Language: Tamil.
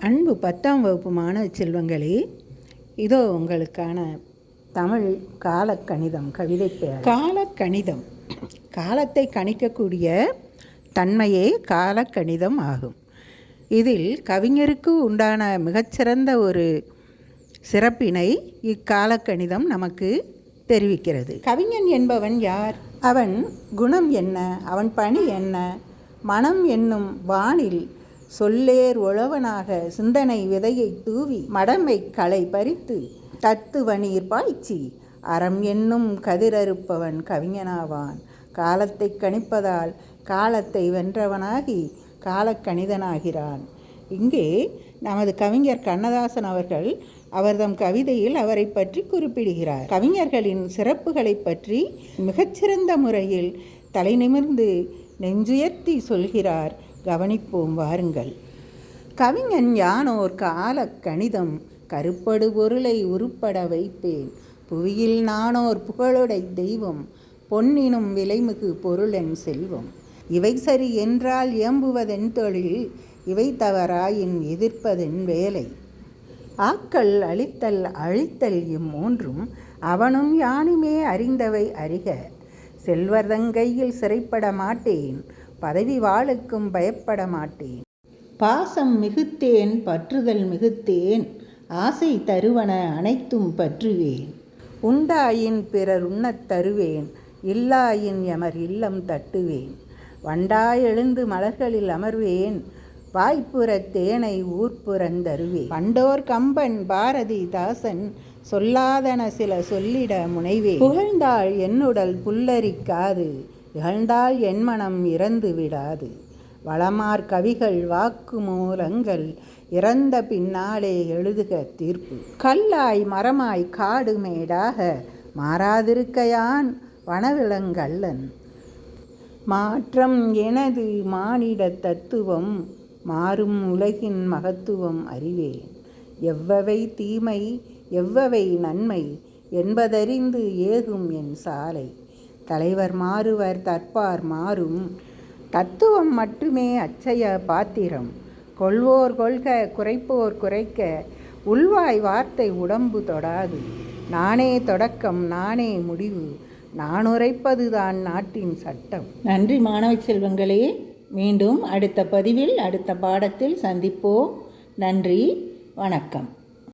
அன்பு பத்தாம் வகுப்பு மாணவ செல்வங்களே இதோ உங்களுக்கான தமிழ் காலக்கணிதம் கவிதை பெயர் காலக்கணிதம். காலத்தை கணிக்கக்கூடிய தன்மையே காலக்கணிதம் ஆகும். இதில் கவிஞருக்கு உண்டான மிகச்சிறந்த ஒரு சிறப்பினை இக்காலக்கணிதம் நமக்கு தெரிவிக்கிறது. கவிஞன் என்பவன் யார்? அவன் குணம் என்ன? அவன் பணி என்ன? மனம் என்னும் வானில் சொல்லேர் உழவனாக சிந்தனை விதையை தூவி மடமை களை பறித்து தத்துவ நீர் பாய்ச்சி அறம் என்னும் கதிரறுப்பவன் கவிஞனாவான். காலத்தை கணிப்பதால் காலத்தை வென்றவனாகி காலக்கணிதனாகிறான் இங்கே நமது கவிஞர் கண்ணதாசன் அவர்கள் அவர்தம் கவிதையில் அவரை பற்றி குறிப்பிடுகிறார். கவிஞர்களின் சிறப்புகளை பற்றி மிகச்சிறந்த முறையில் தலைநிமிர்ந்து நெஞ்சுயர்த்தி சொல்கிறார். கவனிப்போம் வாருங்கள். கவிஞன் யானோர் கால கணிதம் கருப்படு பொருளை உருப்பட வைப்பேன். புவியில் நானோர் புகழுடை தெய்வம் பொன்னினும் விலைமிகு பொருளென் செல்வம். இவை சரி என்றால் இயம்புவதென் தொழில் இவை தவறாயின் எதிர்ப்பதென் வேலை. ஆக்கள் அழித்தல் அழித்தல் இம்மூன்றும் அவனும் யானுமே அறிந்தவை அறிக. செல்வர்தங்கையில் சிறைப்பட மாட்டேன். பதவி வாளுக்கும் பயப்பட மாட்டேன். பாசம் மிகுத்தேன் பற்றுதல் மிகுத்தேன் ஆசை தருவன அனைத்தும் பற்றுவேன். உண்டாயின் பிறர் உண்ணத் தருவேன் இல்லாயின் எமர் இல்லம் தட்டுவேன். வண்டாய் எழுந்து மலர்களில் அமர்வேன் வாய்ப்புறத் தேனை ஊர்ப்புறந்தருவே பண்டோர் கம்பன் பாரதி தாசன் சொல்லாதன சில சொல்லிட முனைவே புகழ்ந்தாள் என்னுடல் புல்லரிக்காது இகழ்ந்தால் என் மனம் இறந்து விடாது. வளமார் கவிகள் வாக்கு மூலங்கள் இறந்த பின்னாலே எழுதுக தீர்ப்பு. கல்லாய் மரமாய் காடு மேடாக மாறாதிருக்கையான் வனவிலங்கல்லன். மாற்றம் எனது மானிட தத்துவம் மாறும் உலகின் மகத்துவம் அறிவேன் எவ்வவை தீமை எவ்வவை நன்மை என்பதறிந்து ஏகும் என் சாலை. தலைவர் மாறுவர் தற்பார் மாறும். தத்துவம் மட்டுமே அச்சய பாத்திரம். கொள்வோர் கொள்க குறைப்போர் குறைக்க. உள்வாய் வார்த்தை உடம்பு தொடாது. நானே தொடக்கம் நானே முடிவு. நான் உரைப்பதுதான் நாட்டின் சட்டம். நன்றி மாணவ செல்வங்களே. மீண்டும் அடுத்த பதிவில் அடுத்த பாடத்தில் சந்திப்போம். நன்றி வணக்கம்.